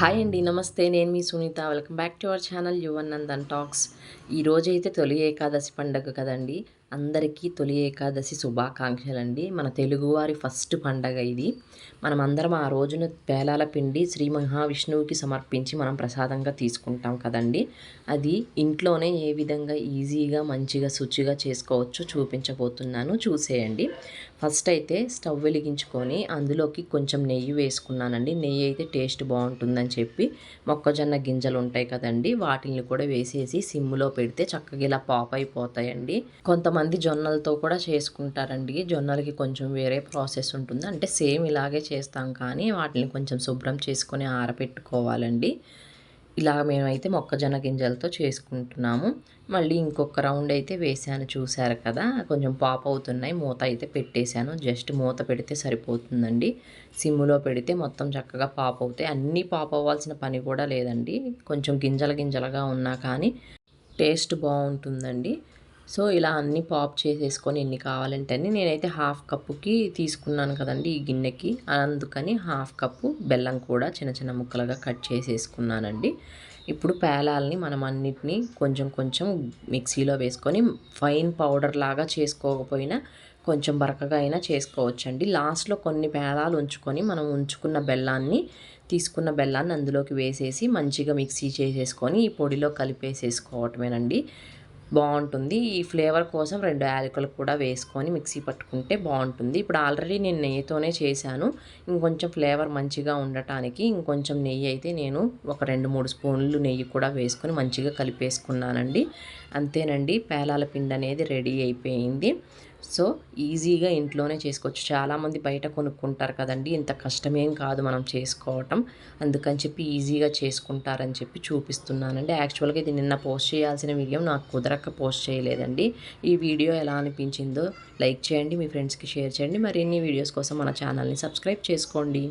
Hi అండి నమస్తే. నేను మీ Sunitha. Welcome back to our channel Yuvan Nandan talks ఈరోజైతే తొలి ఏకాదశి పండగ కదండి. అందరికీ తొలి ఏకాదశి శుభాకాంక్షలు అండి మన తెలుగువారి ఫస్ట్ పండగ ఇది. మనమందరం ఆ రోజున పేలాల పిండి శ్రీ మహావిష్ణువుకి సమర్పించి మనం ప్రసాదంగా తీసుకుంటాం కదండి. అది ఇంట్లోనే ఏ విధంగా ఈజీగా మంచిగా శుచిగా చేసుకోవచ్చో చూపించబోతున్నాను. చూసేయండి. ఫస్ట్ అయితే స్టవ్ వెలిగించుకొని అందులోకి కొంచెం నెయ్యి వేసుకున్నానండి. నెయ్యి అయితే టేస్ట్ బాగుంటుందని చెప్పి మొక్కజొన్న గింజలు ఉంటాయి కదండి. వాటిని కూడా వేసేసి సిమ్లో పెడితే చక్కగా ఇలా పాప్ అయిపోతాయండి. కొంతమంది జొన్నలతో కూడా చేసుకుంటారండి. జొన్నలకి కొంచెం వేరే ప్రాసెస్ ఉంటుంది. అంటే సేమ్ ఇలాగే చేస్తాం కానీ వాటిని కొంచెం శుభ్రం చేసుకొని ఆరబెట్టుకోవాలండి. ఇలా మేమైతే మొక్కజొన్న గింజలతో చేసుకుంటున్నాము. మళ్ళీ ఇంకొక రౌండ్ అయితే వేసాను చూశారు కదా? కొంచెం పాప్ అవుతున్నాయి. మూత అయితే పెట్టేశాను. జస్ట్ మూత పెడితే సరిపోతుందండి. సిమ్లో పెడితే మొత్తం చక్కగా పాప్ అవుతాయి. అన్నీ పాప్ అవ్వాల్సిన పని కూడా లేదండి. కొంచెం గింజల గింజలుగా ఉన్నా కానీ టేస్ట్ బాగుంటుందండి. సో ఇలా అన్నీ పాప్ చేసేసుకొని ఎన్ని కావాలంటే అన్ని నేనైతే హాఫ్ కప్పుకి తీసుకున్నాను కదండి ఈ గిన్నెకి. అందుకని హాఫ్ కప్పు బెల్లం కూడా చిన్న చిన్న ముక్కలుగా కట్ చేసేసుకున్నానండి. ఇప్పుడు పేలాలని మనం అన్నిటినీ కొంచెం కొంచెం మిక్సీలో వేసుకొని ఫైన్ పౌడర్ లాగా చేసుకోకపోయినా కొంచెం బరకగా అయినా చేసుకోవచ్చండి. లాస్ట్లో కొన్ని పేలాలు ఉంచుకొని మనం ఉంచుకున్న బెల్లాన్ని తీసుకున్న బెల్లాన్ని అందులోకి వేసేసి మంచిగా మిక్సీ చేసేసుకొని ఈ పొడిలో కలిపేసేసుకోవటమేనండి. బాగుంటుంది. ఈ ఫ్లేవర్ కోసం రెండు యాలకులు కూడా వేసుకొని మిక్సీ పట్టుకుంటే బాగుంటుంది. ఇప్పుడు ఆల్రెడీ నేను నెయ్యితోనే చేశాను. ఇంకొంచెం ఫ్లేవర్ మంచిగా ఉండటానికి ఇంకొంచెం నెయ్యి అయితే నేను ఒక రెండు మూడు స్పూన్లు నెయ్యి కూడా వేసుకొని మంచిగా కలిపేసుకున్నానండి. అంతేనండి. పేలాల పిండి అనేది రెడీ అయిపోయింది. సో ఈజీగా ఇంట్లోనే చేసుకోవచ్చు. చాలామంది బయట కొనుక్కుంటారు కదండి. ఇంత కష్టమేం కాదు మనం చేసుకోవటం. అందుకని చెప్పి ఈజీగా చేసుకుంటారని చెప్పి చూపిస్తున్నానండి. యాక్చువల్గా ఇది నిన్న పోస్ట్ చేయాల్సిన వీడియో. నాకు కుదరక పోస్ట్ చేయలేదండి. ఈ వీడియో ఎలా అనిపించిందో లైక్ చేయండి. మీ ఫ్రెండ్స్కి షేర్ చేయండి. మరిన్ని వీడియోస్ కోసం మన ఛానల్ని సబ్స్క్రైబ్ చేసుకోండి.